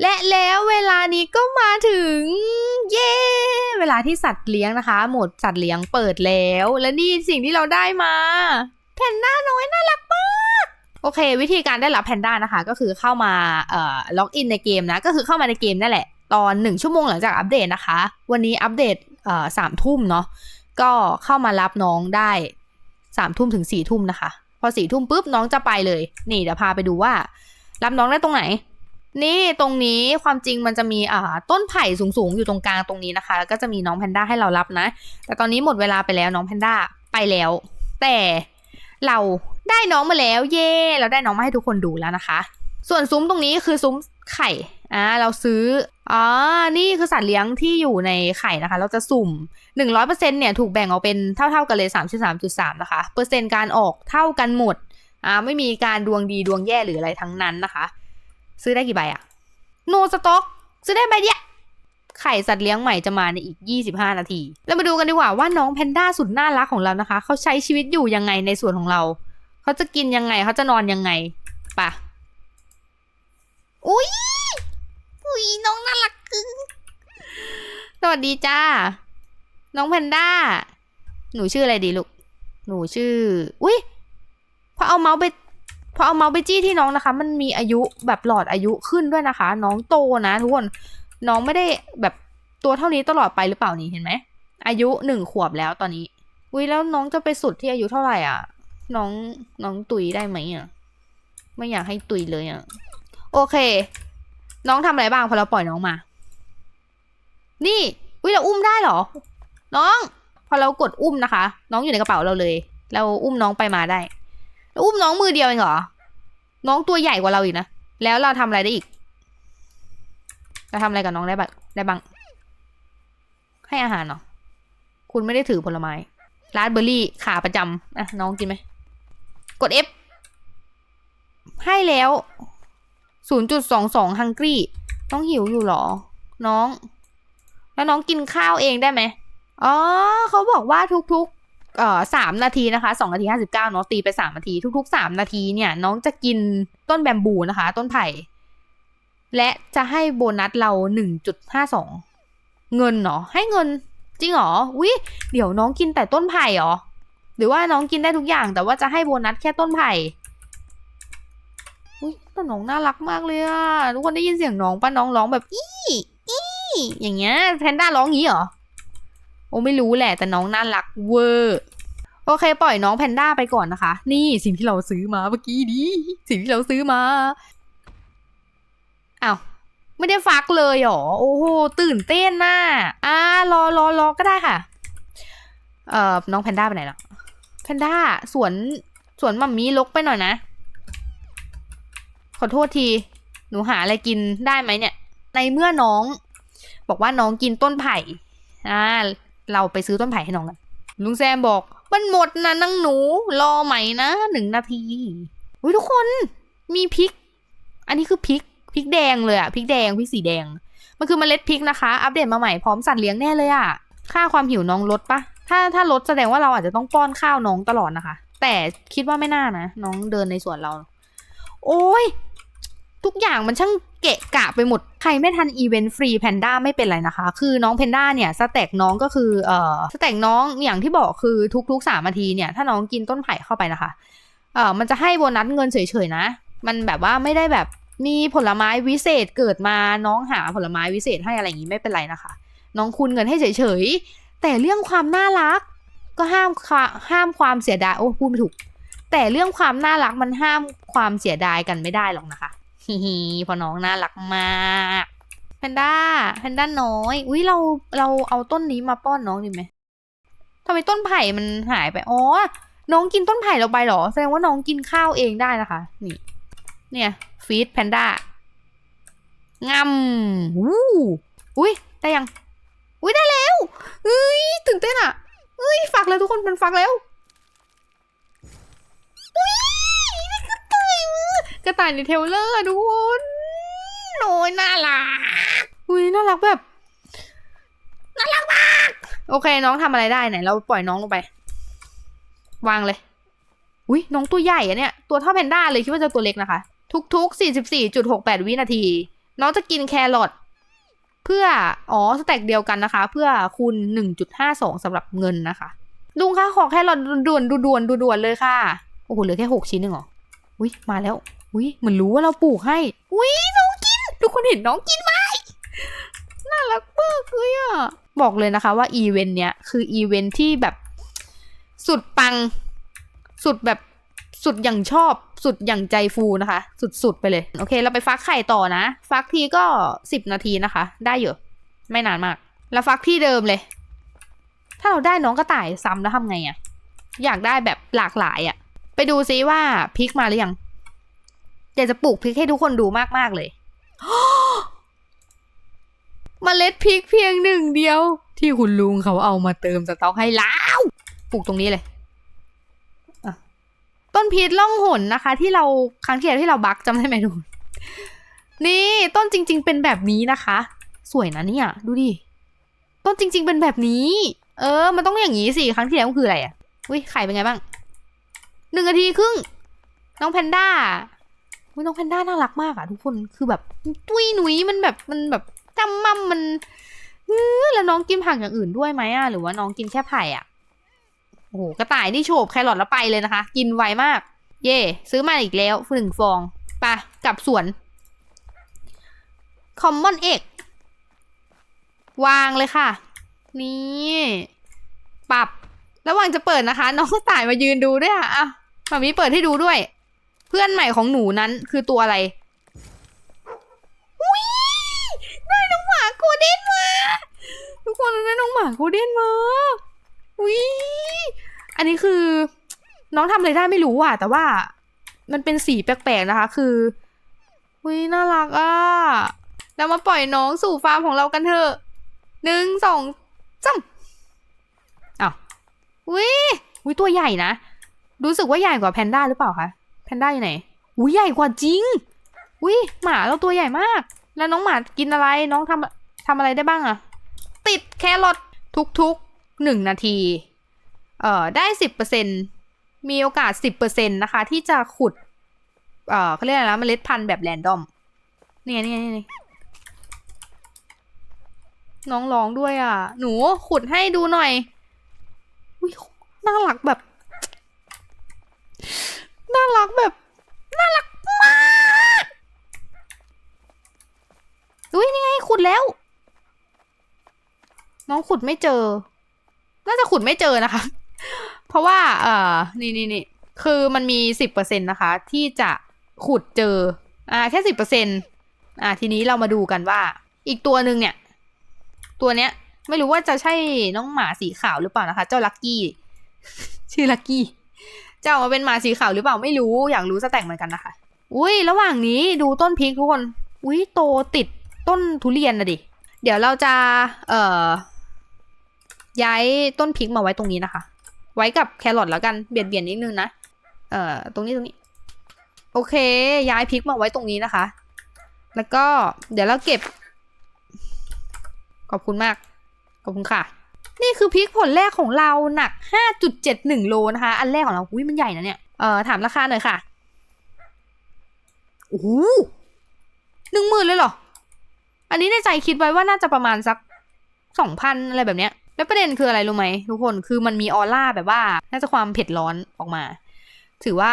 และแล้วเวลานี้ก็มาถึง เย้ เวลาที่สัตว์เลี้ยงนะคะโหมดสัตว์เลี้ยงเปิดแล้ว และนี่สิ่งที่เราได้มาแพนด้าน้อยน่ารักมากโอเค วิธีการได้รับแพนด้านะคะ ก็คือเข้ามาเอ่อล็อกอินในเกมนะ ก็คือเข้ามาในเกมนั่นแหละ ตอนหนึ่งชั่วโมงหลังจากอัปเดตนะคะ วันนี้อัปเดตเอ่อสามทุ่มเนาะก็เข้ามารับน้องได้สามทุ่มถึงสี่ทุ่มนะคะ พอสี่ทุ่มปุ๊บน้องจะไปเลย นี่เดี๋ยวพาไปดูว่า รับน้องได้ตรงไหน นี่ตรงนี้ความจริงมันจะมีอ่าต้นไผ่สูงๆ อยู่ตรงกลางตรงนี้นะคะแล้วก็จะมีน้องแพนด้าให้เรารับนะ แต่ตอนนี้หมดเวลาไปแล้วน้องแพนด้าไปแล้ว แต่เราได้น้องมาแล้วเย่เราได้น้องมาให้ทุกคนดูแล้วนะคะ ส่วนซุ้มตรงนี้คือซุ้มไข่อ่าเราซื้ออ๋อนี่คือสัตว์เลี้ยงที่อยู่ในไข่นะคะ เราจะสุ่ม 100%เนี่ยถูกแบ่งออกเป็นเท่าๆกันเลย 33.3 นะคะ เปอร์เซ็นต์การออกเท่ากันหมดอ่าไม่มีการดวงดีดวงแย่หรืออะไรทั้งนั้นนะคะ ซื้อได้กี่ใบอะโนสต็อก ซื้อได้ใบเดียวไข่สัตว์เลี้ยงใหม่จะมาในอีก 25 นาทีแล้วมาดูกันดีกว่าว่าน้องแพนด้าสุดน่ารักของเรานะคะ เขาใช้ชีวิตอยู่ยังไงในส่วนของเรา เขาจะกินยังไง เขาจะนอนยังไงปะอุ้ยอุ้ยน้องน่ารักกึ้งสวัสดีจ้า น้องแพนด้า หนูชื่ออะไรดีลูก หนูชื่อ อุ้ยพอเอาเมาส์ไป พอเอาเมาส์ไปจี้ที่น้องนะคะ มันมีอายุแบบหลอดอายุขึ้นด้วยนะคะ น้องโตนะทุกคนน้องไม่ได้แบบตัวเท่านี้ตลอดไปหรือเปล่านี่เห็นไหมอายุหนึ่งขวบแล้วตอนนี้อุ้ยแล้วน้องจะไปสุดที่อายุเท่าไหร่อะ น้องน้องตุยได้ไหมอะไม่อยากให้ตุยเลยอะโอเค น้องทำอะไรบ้างพอเราปล่อยน้องมา นี่อุ้ยเราอุ้มได้เหรอ น้อง พอเรากดอุ้มนะคะ น้องอยู่ในกระเป๋าเราเลย เราอุ้มน้องไปมาได้ แล้วอุ้มน้องมือเดียวเองเหรอ น้องตัวใหญ่กว่าเราอีกนะ แล้วเราทำอะไรได้อีก เราทำอะไรกับน้องได้บ้างได้บ้าง ให้อาหารเนาะคุณไม่ได้ถือผลไม้ราสเบอร์รี่ขาประจำอะน้องกินไหม กด F ให้แล้ว 0.22ฮังกี้น้องหิวอยู่เหรอ น้อง แล้วน้องกินข้าวเองได้ไหมอ๋อเขาบอกว่าทุกๆ เอ่อสามนาทีนะคะสองนาทีห้าสิบเก้าเนาะตีไปสามนาที ทุกๆสามนาทีเนี่ย น้องจะกินต้นแบมบูนะคะ ต้นไผ่ และจะให้โบนัสเราหนึ่งจุดห้าสองเงินเหรอให้เงินจริงเหรอวิเดี๋ยวน้องกินแต่ต้นไผ่เหรอหรือว่าน้องกินได้ทุกอย่างแต่ว่าจะให้โบนัสแค่ต้นไผ่อุ้ยแต่น้องน่ารักมากเลยอะทุกคนได้ยินเสียงน้องปะน้องร้องแบบอี้อี้อย่างเงี้ยแพนด้าร้องงี้เหรอ โอ้ไม่รู้แหละแต่น้องน่ารักเวอร์ โอเค ปล่อยน้องแพนด้าไปก่อนนะคะ นี่สิ่งที่เราซื้อมาเมื่อกี้นี้สิ่งที่เราซื้อมาอ้าวไม่ได้ฟักเลยหรอ โอ้โหตื่นเต้นน่ะอ่ารอรอรอก็ได้ค่ะ เอ่อน้องแพนด้าไปไหนแล้วแพนด้าสวนสวนมัมมี่ลกไปหน่อยนะ ขอโทษที หนูหาอะไรกินได้ไหมเนี่ย ในเมื่อน้อง บอกว่าน้องกินต้นไผ่อ่า เราไปซื้อต้นไผ่ให้น้องกันลุงแซมบอก มันหมดนะนังหนู รอใหม่นะหนึ่งนาทีอุ้ยทุกคนมีพริก อันนี้คือพริกพริกแดงเลยอะพริกแดงพริกสีแดง มันคือเมล็ดพริกนะคะ อัปเดตมาใหม่พร้อมสัตว์เลี้ยงแน่เลยอะค่าความหิวน้องลดปะถ้าถ้าลดแสดงว่าเราอาจจะต้องป้อนข้าวน้องตลอดนะคะ แต่คิดว่าไม่น่านะ น้องเดินในสวนเรา โอ้ย ทุกอย่างมันช่างเกะกะไปหมด ใครไม่ทันอีเวนต์ฟรีแพนด้าไม่เป็นไรนะคะ คือน้องแพนด้าเนี่ยสเต็กน้องก็คือเอ่อสเต็กน้องอย่างที่บอกคือทุกๆสามนาทีเนี่ย ถ้าน้องกินต้นไผ่เข้าไปนะคะ เอ่อมันจะให้โบนัสเงินเฉยๆนะ มันแบบว่าไม่ได้แบบมีผลไม้วิเศษเกิดมาน้องหาผลไม้วิเศษให้อะไรอย่างนี้ไม่เป็นไรนะคะ น้องคุณเงินให้เฉยๆแต่เรื่องความน่ารัก ก็ห้ามความห้ามความเสียดายโอ้พูดไม่ถูก แต่เรื่องความน่ารักมันห้ามความเสียดายกันไม่ได้หรอกนะคะ ฮิฮิพอน้องน่ารักมากแพนด้าแพนด้าน้อย อุ้ยเราเราเอาต้นนี้มาป้อนน้องดีไหมทำไมต้นไผ่มันหายไปอ๋อน้องกินต้นไผ่เราไปเหรอ แสดงว่าน้องกินข้าวเองได้นะคะ นี่ เนี่ย ฟีดแพนด้างำอู้อุ้ยได้ยัง อุ้ยได้แล้วเอ้ยตื่นเต้นอะเอ้ยฟักแล้วทุกคนมันฟักแล้วอุ้ย กระต่ายมือกระต่ายในเทรลเลอร์อะทุกคนโอ้ยน่ารักอุ้ยน่ารักแบบน่ารักมากโอเค น้องทำอะไรได้ไหนเราปล่อยน้องลงไป วางเลย อุ้ยน้องตัวใหญ่อะเนี่ย ตัวเท่าแพนด้าเลยคิดว่าจะตัวเล็กนะคะ ทุกๆ 44.68 วินาที น้องจะกินแครอทเพื่อ อ๋อ สแต็กเดียวกันนะคะ เพื่อคูณ 1.52สำหรับเงินนะคะ ลุงคะขอแครอทด่วนๆด่วนๆด่วนๆเลยค่ะ โอ้โห เหลือแค่หกชิ้นเองเหรอ อุ้ยมาแล้ว อุ้ยเหมือนรู้ว่าเราปลูกให้ อุ้ยน้องกิน ทุกคนเห็นน้องกินไหมน่ารักมากเลยอะ บอกเลยนะคะว่าอีเวนต์เนี้ยคืออีเวนต์ที่แบบสุดปัง สุดแบบสุดอย่างชอบ สุดอย่างใจฟูนะคะ สุดๆไปเลย โอเค เราไปฟักไข่ต่อนะ ฟักทีก็สิบนาทีนะคะ ได้เยอะไม่นานมาก แล้วฟักที่เดิมเลย ถ้าเราได้น้องกระต่ายซ้ำแล้วทำไงอะอยากได้แบบหลากหลายอะ ไปดูซิว่าพริกมาหรือยังอยากจะปลูกพริกให้ทุกคนดูมาก ๆ เลยมเมล็ดพริกเพียงหนึ่งเดียว ที่คุณลุงเขาเอามาเติมสต๊อกให้แล้วปลูกตรงนี้เลยอะต้นพีชล่องหนนะคะ ที่เราครั้งที่แล้วที่เราบักจำได้ไหมทุกคนนี่ต้นจริง ๆ เป็นแบบนี้นะคะ สวยนะเนี่ยดูดิต้นจริง ๆ เป็นแบบนี้ เออ มันต้องอย่างนี้สิครั้งที่แล้วมันคืออะไรอะอุ้ยไข่เป็นไงบ้าง หนึ่งนาทีครึ่ง น้องแพนด้าอุ้ยน้องแพนด้าน่ารักมากอะทุกคน คือแบบตุ้ยหนุยมันแบบมันแบบจำมั่มมันเออแล้วน้องกินผักอย่างอื่นด้วยไหมอะหรือว่าน้องกินแค่ไผ่อะโอ้โหกระต่ายนี่โฉบแครอทแล้วไปเลยนะคะ กินไวมาก เย่ซื้อมาอีกแล้วหนึ่งฟองไปะกลับสวนคอมมอนเอกวางเลยค่ะ นี่ ปรับ ระหว่างจะเปิดนะคะ น้องกระต่ายมายืนดูด้วยค่ะอะ มามีเปิดให้ดูด้วย เพื่อนใหม่ของหนูนั้นคือตัวอะไรอุ้ยได้น้องหมาโกลเด้นมา ทุกคนได้น้องหมาโกลเด้นมาอุ้ยอันนี้คือ น้องทำอะไรได้ไม่รู้อะ แต่ว่า มันเป็นสีแปลกๆนะคะ คืออุ้ยน่ารักอะเรามาปล่อยน้องสู่ฟาร์มของเรากันเถอะหนึ่งสองสามอ้าวอุ้ยอุ้ยตัวใหญ่นะ รู้สึกว่าใหญ่กว่าแพนด้าหรือเปล่าคะแพนด้าอยู่ไหนอุ้ยใหญ่กว่าจริงอุ้ยหมาเราตัวใหญ่มาก แล้วน้องหมากินอะไรน้องทำทำอะไรได้บ้างอะติดแครอททุกๆหนึ่งนาที เอ่อได้สิบเปอร์เซ็นมีโอกาสสิบเปอร์เซ็นนะคะ ที่จะขุด เอ่อเขาเรียกอะไรนะเมล็ดพันธุ์แบบแรนดอมเนี่ยเนี่ยเนี่ยน้องร้องด้วยอะ หนูขุดให้ดูหน่อยอุ้ยน่ารักแบบ น่ารักแบบ น่ารักมากอุ้ยนี่ไงขุดแล้ว น้องขุดไม่เจอ น่าจะขุดไม่เจอนะคะ เพราะว่า เอ่อ นี่นี่นี่คือมันมีสิบเปอร์เซ็นต์นะคะ ที่จะขุดเจอ อ่า แค่สิบเปอร์เซ็นต์อ่า ทีนี้เรามาดูกันว่า อีกตัวหนึ่งเนี่ย ตัวเนี้ย ไม่รู้ว่าจะใช่น้องหมาสีขาวหรือเปล่านะคะ เจ้าลักกี้ ชื่อลักกี้ จะออกมาเป็นหมาสีขาวหรือเปล่าไม่รู้อยากรู้สแต็กเหมือนกันนะคะ อุ้ยระหว่างนี้ดูต้นพริกทุกคน อุ้ยโตติดต้นทุเรียนนะดิ เดี๋ยวเราจะเอ่อย้ายต้นพริกมาไว้ตรงนี้นะคะ ไว้กับแครอทแล้วกันเบียดเบียนนิดนึงนะเอ่อตรงนี้ตรงนี้ โอเค ย้ายพริกมาไว้ตรงนี้นะคะ แล้วก็เดี๋ยวเราเก็บ ขอบคุณมาก ขอบคุณค่ะ นี่คือพริกผลแรกของเราหนัก 5.71 โลนะคะ อันแรกของเราอุ้ยมันใหญ่นะเนี่ย เอ่อ ถามราคาหน่อยค่ะ โอ้โหหนึ่งหมื่นเลยเหรอ อันนี้ในใจคิดไว้ว่าน่าจะประมาณสักสองพันอะไรแบบเนี้ย แล้วประเด็นคืออะไรรู้ไหมทุกคน คือมันมีออร่าแบบว่า น่าจะความเผ็ดร้อนออกมา ถือว่า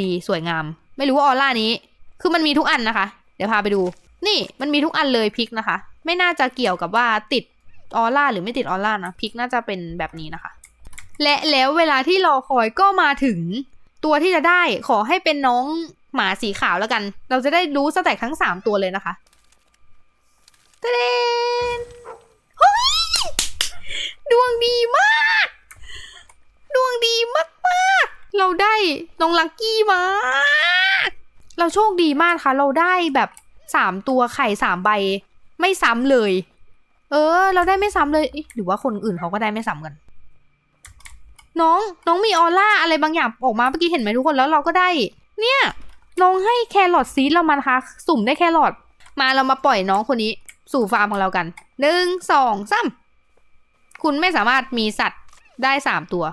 ดีสวยงาม ไม่รู้ว่าออร่านี้ คือมันมีทุกอันนะคะ เดี๋ยวพาไปดู นี่มันมีทุกอันเลยพริกนะคะ ไม่น่าจะเกี่ยวกับว่าติด ออร่าหรือไม่ติดออร่านะพิกน่าจะเป็นแบบนี้นะคะ และแล้วเวลาที่รอคอยก็มาถึงตัวที่จะได้ขอให้เป็นน้องหมาสีขาวแล้วกัน เราจะได้รู้สแต็กทั้งสามตัวเลยนะคะเตเดนฮ้ยดวงดีมาก ดวงดีมากๆเราได้น้องลักกี้มา เราโชคดีมากค่ะ เราได้แบบสามตัวไข่สามใบ ไม่ซ้ำเลย เออ เราได้ไม่ซ้ำเลย หรือว่าคนอื่นเขาก็ได้ไม่ซ้ำกัน น้อง น้องมีออร่าอะไรบางอย่างออกมาเมื่อกี้เห็นไหมทุกคนแล้วเราก็ได้ เนี่ย น้องให้แครอทซีดเรามานะคะ สุ่มได้แครอทมาเรามาปล่อยน้องคนนี้ สู่ฟาร์มของเรากันหนึ่งสองสามคุณไม่สามารถมีสัตว์ได้สามตัว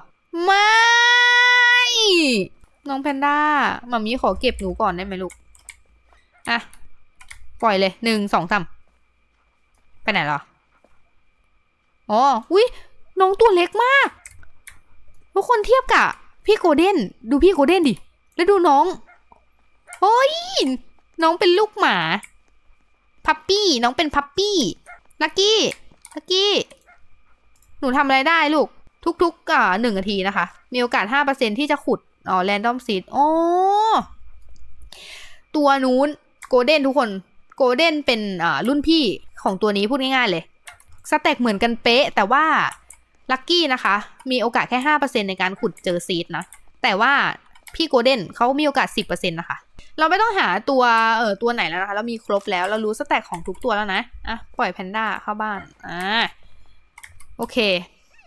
ไม่ น้องแพนด้ามามีขอเก็บหนูก่อนได้ไหมลูก อะ ปล่อยเลยหนึ่งสองสามไปไหนเหรอ อ๋อ อุ้ยน้องตัวเล็กมาก ทุกคนเทียบกับพี่โกลเด้น ดูพี่โกลเด้นดิ แล้วดูน้องเฮ้ย น้องเป็นลูกหมา พัปปี้ น้องเป็นพัปปี้ ลักกี้ ลักกี้ หนูทำอะไรได้ลูก ทุกๆอ่าหนึ่งนาทีนะคะ มีโอกาสห้าเปอร์เซ็นที่จะขุด อ๋อ แรนดอมซีดอ๋อ ตัวนู้น โกลเด้นทุกคน โกลเด้นเป็นอ่ารุ่นพี่ของตัวนี้พูดง่ายๆเลย สเต็กเหมือนกันเป๊ะ แต่ว่าลัคกี้นะคะ มีโอกาสแค่ห้าเปอร์เซ็นในการขุดเจอซีดนะ แต่ว่าพี่โกลเด้นเขามีโอกาสสิบเปอร์เซ็นนะคะ เราไม่ต้องหาตัวเออตัวไหนแล้วนะคะ เรามีครบแล้วเรารู้สแต็กของทุกตัวแล้วนะ อะ ปล่อยแพนด้าเข้าบ้านอ่าโอเค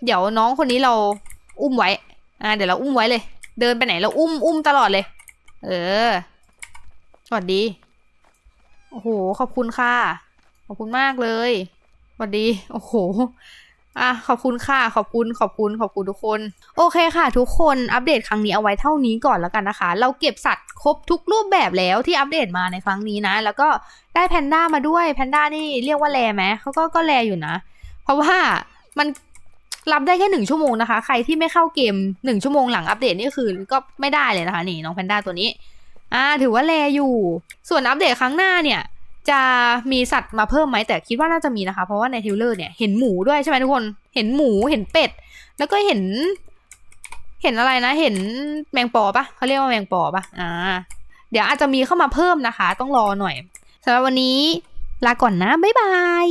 เดี๋ยวน้องคนนี้เราอุ้มไว้ อ่า เดี๋ยวเราอุ้มไว้เลย เดินไปไหนเราอุ้มอุ้มตลอดเลย เออ สวัสดี โอ้โห ขอบคุณค่ะ ขอบคุณมากเลย วัสดี โอ้โหอะขอบคุณค่ะขอบคุณขอบคุณขอบคุณทุกคน โอเคค่ะ ทุกคนอัปเดตครั้งนี้เอาไว้เท่านี้ก่อนแล้วกันนะคะ เราเก็บสัตว์ครบทุกรูปแบบแล้วที่อัปเดตมาในครั้งนี้นะ แล้วก็ได้แพนด้ามาด้วยแพนด้านี่เรียกว่าแรไหมเขาก็ก็แรอยู่นะ เพราะว่ามันรับได้แค่หนึ่งชั่วโมงนะคะ ใครที่ไม่เข้าเกมหนึ่งชั่วโมงหลังอัปเดตนี่คือก็ไม่ได้เลยนะคะ นี่น้องแพนด้าตัวนี้ อ่า ถือว่าแรอยู่ ส่วนอัปเดตครั้งหน้าเนี่ย จะมีสัตว์มาเพิ่มไหมแต่คิดว่าน่าจะมีนะคะ เพราะว่าในเทเลอร์เนี่ยเห็นหมูด้วยใช่ไหมทุกคนเห็นหมูเห็นเป็ด แล้วก็เห็น เห็นอะไรนะ เห็นแมงปอปะเขาเรียกว่าแมงปอปะอ่า เดี๋ยวอาจจะมีเข้ามาเพิ่มนะคะ ต้องรอหน่อยสำหรับวันนี้ลาก่อนนะบ๊ายบาย